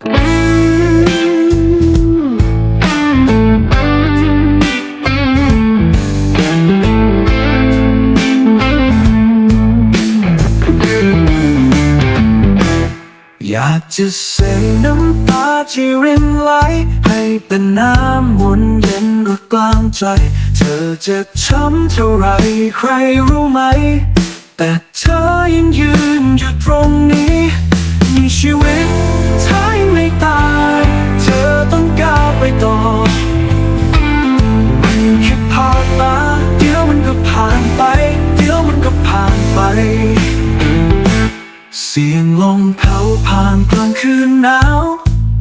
อยากจะเซ็นน้ำตาที่รินไหล ให้เป็นน้ำมนเย็นรดกลางใจ เธอจะช้ำเท่าไรใครรู้ไหม แต่เธอยังยืนอยู่ตรงนี้ เสียงลมเผาผ่านกลางคืนหนาว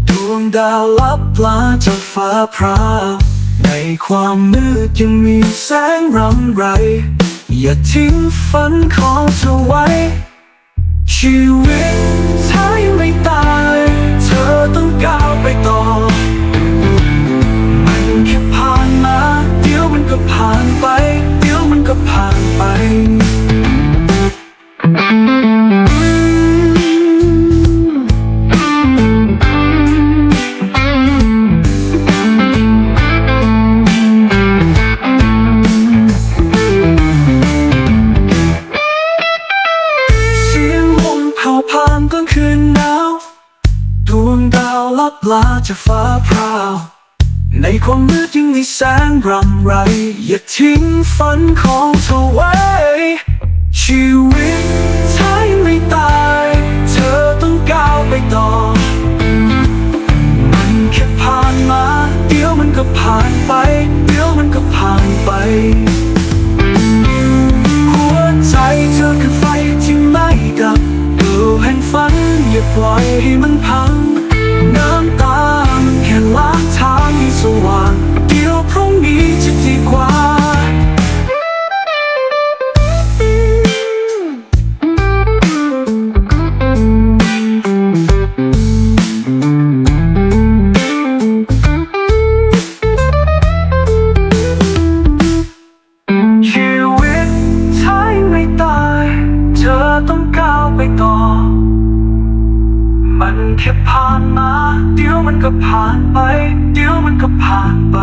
ดวงดาวลับลาจากฟ้าพราในความมืดยังมีแสงรำไร อย่าทิ้งฝันของเธอไว้ ชีวิตเธอยังไม่ตาย เธอต้องก้าวไปต่อ มันแค่ผ่านมา เดี๋ยวมันก็ผ่านไป เดี๋ยวมันก็ผ่านไป ปลับลาจะฟ้าพราว ในความมืดยังมีแสงรำไร อย่าทิ้งฝันของเธอไว้ชีวิต มันแค่ผ่านมา เดี๋ยวมันก็ผ่านไป เดี๋ยวมันก็ผ่านไป